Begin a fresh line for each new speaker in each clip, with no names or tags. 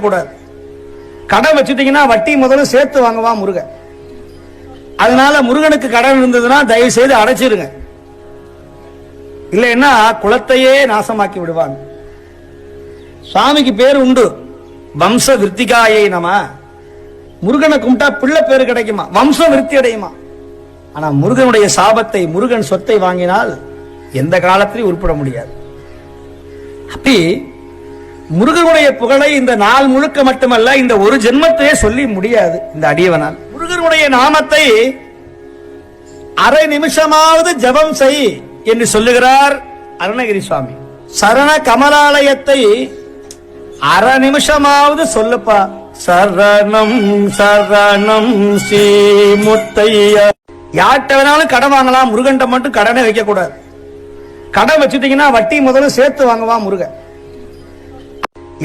கூடாது கடன் வச்சுட்டீங்கன்னா வட்டி முதல்ல சேர்த்து வாங்குவான் முருகன். அதனால முருகனுக்கு கடன் இருந்ததுன்னா தயவு செய்து அடைச்சிருங்க. இல்லைன்னா குளத்தையே நாசமாக்கி விடுவான். சுவாமிக்கு பேர் உண்டு. வம்ச விருத்திகாயை நம்ம முருகனை கும்பிட்டா பிள்ளை பேர் கிடைக்குமா? வம்சம் விருத்தி அடையுமா? ஆனா முருகனுடைய சாபத்தை முருகன் சொத்தை வாங்கினால் எந்த காலத்திலையும் உருப்பிட முடியாது. அப்படி முருகனுடைய புகழை இந்த நாள் முழுக்க மட்டுமல்ல இந்த ஒரு ஜென்மத்தையே சொல்லி முடியாது இந்த அடியவனால். முருகனுடைய நாமத்தை அரை நிமிஷமாவது ஜபம் செய் என்று சொல்லுகிறார் அருணகிரி சுவாமி. சரண கமலாலயத்தை அரை நிமிஷமாவது சொல்லுப்பா. சரணம் சரணம் ஸ்ரீ முத்தையா. யார்கிட்ட வேணாலும் கடன் வாங்கலாம் முருகன்ட்ட மட்டும் கடனை வைக்க கூடாது கடன் வச்சுட்டீங்கன்னா வட்டி முதல்ல சேர்த்து வாங்குவான் முருகன்.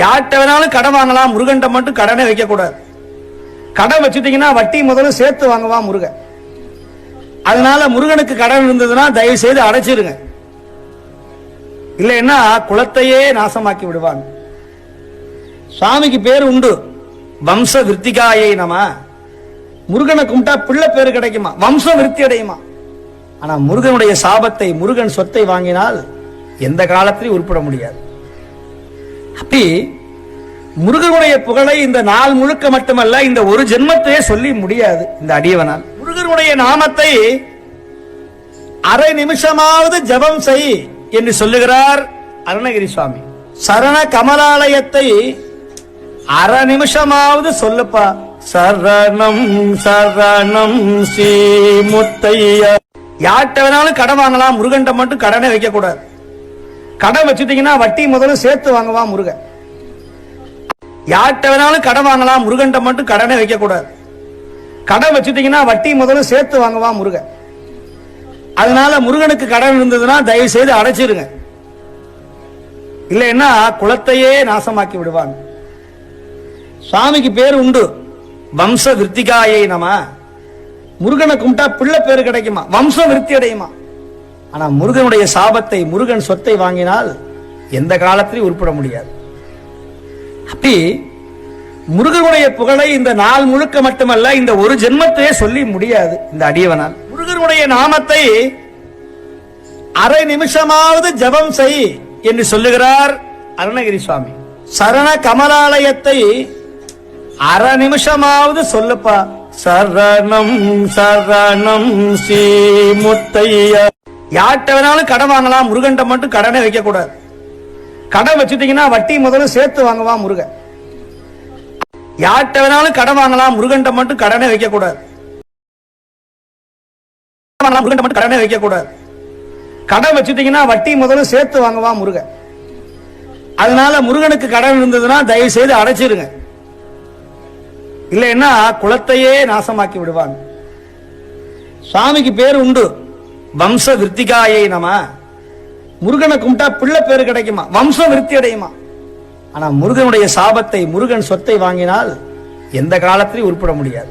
யார்கிட்ட வேணாலும் கடன் வாங்கலாம் முருகன்ட்ட மட்டும் கடனே வைக்க கூடாது கடன் வச்சுட்டீங்கன்னா வட்டி முதல்ல சேர்த்து வாங்குவான் முருகன். அதனால முருகனுக்கு கடன் இருந்ததுன்னா தயவு செய்து அடைச்சிருங்க. இல்லைன்னா குலத்தையே நாசமாக்கி விடுவாங்க. சுவாமிக்கு பேர் உண்டு. வம்ச விருத்திகாயை நம்ம முருகனை கும்பிட்டா பிள்ளை பேர் கிடைக்குமா? வம்சம் விருத்தி அடையுமா? ஆனா முருகனுடைய சாபத்தை முருகன் சொத்தை வாங்கினால் எந்த காலத்திலையும் உருப்பிட முடியாது. அப்படி முருகனுடைய புகழை இந்த நாள் முழுக்க மட்டுமல்ல இந்த ஒரு ஜென்மத்தையே சொல்லி முடியாது இந்த அடியவனால். முருகனுடைய நாமத்தை அரை நிமிஷமாவது ஜபம் செய் என்று சொல்லுகிறார் அருணகிரி சுவாமி. சரண கமலாலயத்தை அரை நிமிஷமாவது சொல்லுப்பா. சரணம் சரணம் ஸ்ரீ முத்தையா. யார்கிட்ட வேணாலும் கடன் வாங்கலாம் முருகன்ட்ட மட்டும் கடனை வைக்க கூடாது கடை வச்சுட்டீங்கன்னா வட்டி முதல்ல சேர்த்து வாங்குவான் முருகன்? யார்கிட்ட வேணாலும் கடன் வாங்கலாம் முருகன்ட்ட மட்டும் கடனை வைக்க கூடாது கடன் வச்சுட்டீங்கன்னா வட்டி முதல்ல சேர்த்து வாங்குவான் முருகன்? அதனால முருகனுக்கு கடன் இருந்ததுன்னா தயவு செய்து அடைச்சிருங்க. இல்லைன்னா குளத்தையே நாசமாக்கி விடுவான். சுவாமிக்கு பேர் உண்டு. வம்ச விருத்திகாயை நம. முருகனை கும்பிட்டா பிள்ளை பேர் கிடைக்குமா? வம்சம் விருத்தி அடையுமா? ஆனா முருகனுடைய சாபத்தை முருகன் சொத்தை வாங்கினால் எந்த காலத்திலையும் உருப்பிட முடியாது. அப்படி முருகனுடைய புகழை இந்த நாள் முழுக்க மட்டுமல்ல இந்த ஒரு ஜென்மத்தையே சொல்லி முடியாது இந்த அடியவனால். முருகனுடைய நாமத்தை அரை நிமிஷமாவது ஜபம் செய் என்று சொல்லுகிறார் அருணகிரி சுவாமி. சரண கமலாலயத்தை அரை நிமிஷமாவது சொல்லுப்பா. சரணம் சரணம் ஸ்ரீ முத்தையா. யார்கிட்ட வேணாலும் கடன் வாங்கலாம் முருகன்ட்ட மட்டும் கடனே வைக்க கூடாது கடன் வச்சுட்டீங்கன்னா வட்டி முதல்ல சேர்த்து வாங்குவான் முருகன். யார்கிட்ட வேணாலும் கடன் வாங்கலாம் முருகன்ட்ட மட்டும் கடனை வைக்க கூடாது வாங்கலாம், மட்டும் கடனே வைக்க கூடாது கடன் வச்சுட்டீங்கன்னா வட்டி முதல்ல சேர்த்து வாங்குவான் முருகன். அதனால முருகனுக்கு கடன் இருந்ததுன்னா தயவு செய்து அடைச்சிருங்க. இல்லைன்னா குளத்தையே நாசமாக்கி விடுவாங்க. சுவாமிக்கு பேர் உண்டு. வம்ச விருத்திகாயை நம. முருகனை கும்பிட்டா பிள்ளை பேரு கிடைக்குமா? வம்சம் விருத்தி அடையுமா? ஆனா முருகனுடைய சாபத்தை முருகன் சொத்தை வாங்கினால் எந்த காலத்திலையும் உருப்பட முடியாது.